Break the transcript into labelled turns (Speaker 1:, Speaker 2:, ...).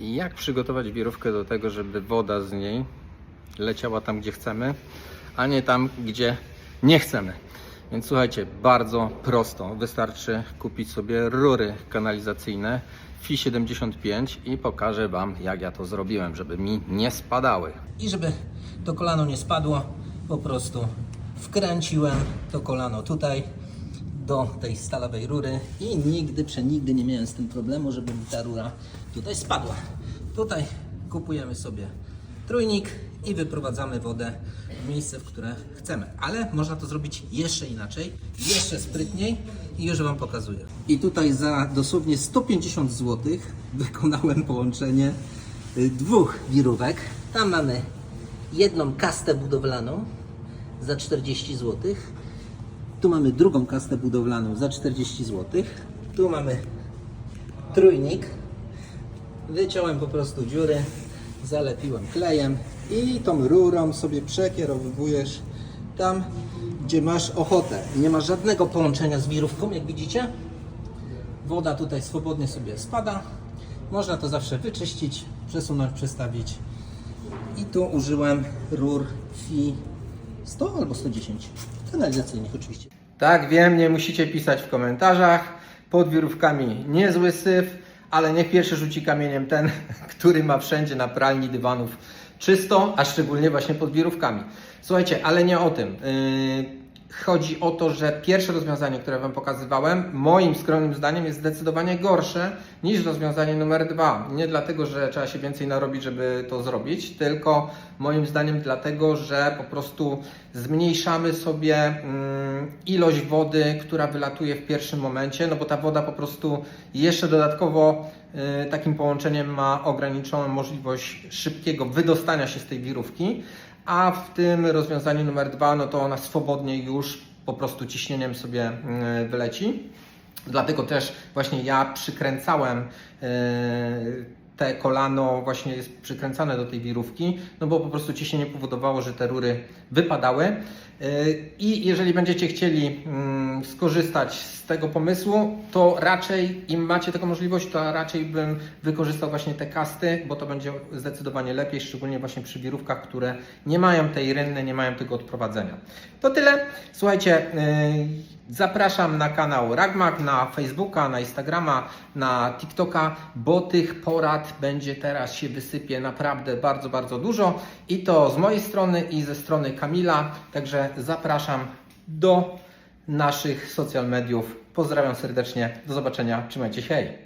Speaker 1: jak przygotować wirówkę do tego, żeby woda z niej leciała tam, gdzie chcemy, a nie tam, gdzie nie chcemy. Więc słuchajcie, bardzo prosto. Wystarczy kupić sobie rury kanalizacyjne FI 75 i pokażę Wam, jak ja to zrobiłem, żeby mi nie spadały.
Speaker 2: I żeby to kolano nie spadło, po prostu wkręciłem to kolano tutaj do tej stalowej rury i nigdy, przenigdy nie miałem z tym problemu, żeby mi ta rura tutaj spadła. Tutaj kupujemy sobie trójnik i wyprowadzamy wodę w miejsce, w które chcemy. Ale można to zrobić jeszcze inaczej, jeszcze sprytniej i już Wam pokazuję. I tutaj za dosłownie 150 zł wykonałem połączenie y, dwóch wirówek. Tam mamy jedną kastę budowlaną za 40 zł. Tu mamy drugą kastę budowlaną za 40 zł. Tu mamy trójnik. Wyciąłem po prostu dziury, zalepiłem klejem i tą rurą sobie przekierowujesz tam, gdzie masz ochotę. Nie ma żadnego połączenia z wirówką, jak widzicie. Woda tutaj swobodnie sobie spada. Można to zawsze wyczyścić, przesunąć, przestawić. I tu użyłem rur FI 100 albo 110. Kanalizacyjnych oczywiście.
Speaker 1: Tak, wiem, nie musicie pisać w komentarzach. Pod wirówkami niezły syf, ale niech pierwszy rzuci kamieniem ten, który ma wszędzie na pralni dywanów czysto, a szczególnie właśnie pod wirówkami. Słuchajcie, ale nie o tym. Yy, Chodzi o to, że pierwsze rozwiązanie, które Wam pokazywałem, moim skromnym zdaniem jest zdecydowanie gorsze niż rozwiązanie numer dwa. Nie dlatego, że trzeba się więcej narobić, żeby to zrobić, tylko moim zdaniem dlatego, że po prostu zmniejszamy sobie mm, ilość wody, która wylatuje w pierwszym momencie, no bo ta woda po prostu jeszcze dodatkowo y, takim połączeniem ma ograniczoną możliwość szybkiego wydostania się z tej wirówki, a w tym rozwiązaniu numer dwa, no to ona swobodnie już po prostu ciśnieniem sobie y, wyleci. Dlatego też właśnie ja przykręcałem y, te kolano właśnie jest przykręcane do tej wirówki, no bo po prostu ciśnienie powodowało, że te rury wypadały. Yy, I jeżeli będziecie chcieli mm, skorzystać z tego pomysłu, to raczej im macie taką możliwość, to raczej bym wykorzystał właśnie te kasty, bo to będzie zdecydowanie lepiej, szczególnie właśnie przy wirówkach, które nie mają tej rynny, nie mają tego odprowadzenia. To tyle. Słuchajcie, yy, Zapraszam na kanał Ragmak, na Facebooka, na Instagrama, na TikToka, bo tych porad będzie teraz się wysypie naprawdę bardzo, bardzo dużo i to z mojej strony i ze strony Kamila. Także zapraszam do naszych social mediów. Pozdrawiam serdecznie. Do zobaczenia. Trzymajcie się. Hej.